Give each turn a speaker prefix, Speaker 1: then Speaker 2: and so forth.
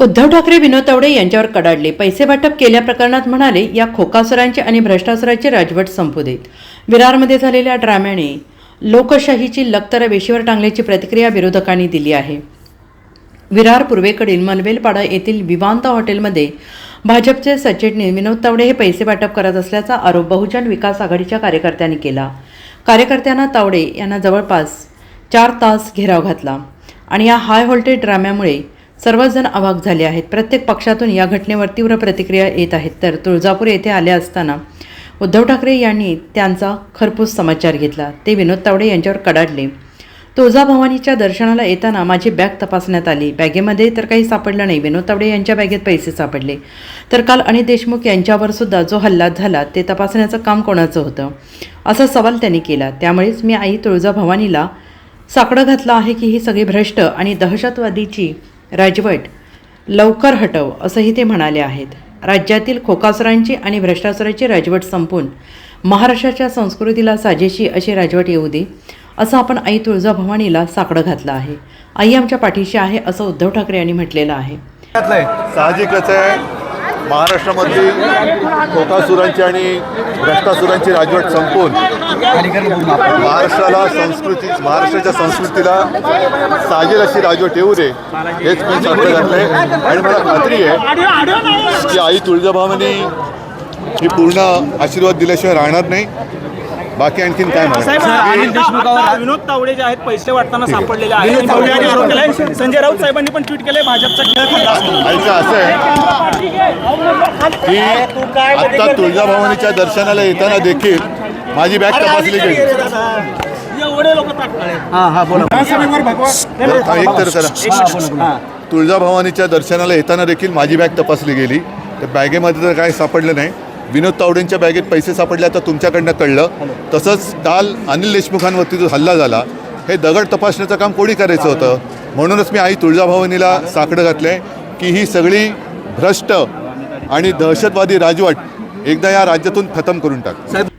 Speaker 1: उद्धव ठाकरे विनोद तावडे यांच्यावर कडाडले. पैसे वाटप केल्या प्रकरणात म्हणाले या खोकासुरांचे आणि भ्रष्टाचाराचे राजवट संपू देत विरारमध्ये झालेल्या ड्राम्याने लोकशाहीची लक्तर वेशीवर टांगल्याची प्रतिक्रिया विरोधकांनी दिली आहे. विरार पूर्वेकडील मलवेलपाडा येथील विवांता हॉटेलमध्ये भाजपचे सचिटणीस विनोद तावडे हे पैसे वाटप करत असल्याचा आरोप बहुजन विकास आघाडीच्या कार्यकर्त्यांनी केला. कार्यकर्त्यांना तावडे यांना जवळपास चार तास घेराव घातला आणि या हाय व्होल्टेज ड्राम्यामुळे सर्वच जण अवाक झाले आहेत. प्रत्येक पक्षातून या घटनेवर तीव्र प्रतिक्रिया येत आहेत. तर तुळजापूर येथे आले असताना उद्धव ठाकरे यांनी त्यांचा खरपूस समाचार घेतला. ते विनोद तावडे यांच्यावर कडाडले. तुळजाभवानीच्या दर्शनाला येताना माझी बॅग तपासण्यात आली. बॅगेमध्ये तर काही सापडलं नाही. विनोद तावडे यांच्या बॅगेत पैसे सापडले. तर काल अनिल देशमुख यांच्यावर सुद्धा जो हल्ला झाला ते तपासण्याचं काम कोणाचं होतं? असा सवाल त्यांनी केला. त्यामुळेच मी आई तुळजाभवानीला साकडं घातलं आहे की ही सगळी भ्रष्ट आणि दहशतवादीची राजवट लवकर हटव असंही ते म्हणाले आहेत. राज्यातील खोकासरांची आणि भ्रष्टाचाराची राजवट संपून महाराष्ट्राच्या संस्कृतीला साजेशी अशी राजवट येऊ दे असं आपण आई तुळजाभवानीला साकडं घातलं आहे. आई आमच्या पाठीशी आहे असं उद्धव ठाकरे यांनी म्हटलेलं आहे.
Speaker 2: साहजिकच आहे. महाराष्ट्रामधली खोकासुरांची आणि भ्रष्टासुरांची राजवट संपून महाराष्ट्राला संस्कृती महाराष्ट्राच्या संस्कृतीला साजेल अशी राजवट येऊ दे हेच मी साकडं घातलंय आणि मला खात्री आहे की आई तुळजाभवानी ही पूर्ण आशीर्वाद दिल्याशिवाय राहणार नाही. बाकी आणखीन काय
Speaker 3: विनोद तावडे जे आहेत पैसे वाटताना सापडलेले आहेत. संजय राऊत साहेबांनी पण ट्विट केलंय भाजपचा खेळ
Speaker 2: असं आहे की आता तुळजाभवानीच्या दर्शनाला येताना देखील माझी बॅग तपासली गेली. बरं, एक तर करा तुळजाभवानीच्या दर्शनाला येताना देखील माझी बॅग तपासली गेली. तर बॅगेमध्ये तर काही सापडलं नाही. विनोद तावडेंच्या बॅगेत पैसे सापडले आता तुमच्याकडनं कळलं. तसंच काल अनिल देशमुखांवरती जो हल्ला झाला हे दगड तपासण्याचं काम कोणी करायचं होतं? म्हणूनच मी आई तुळजाभवानीला साकडं घातलं आहे की ही सगळी भ्रष्ट आणि दहशतवादी राजवट एकदा या राज्यातून खतम करून टाक.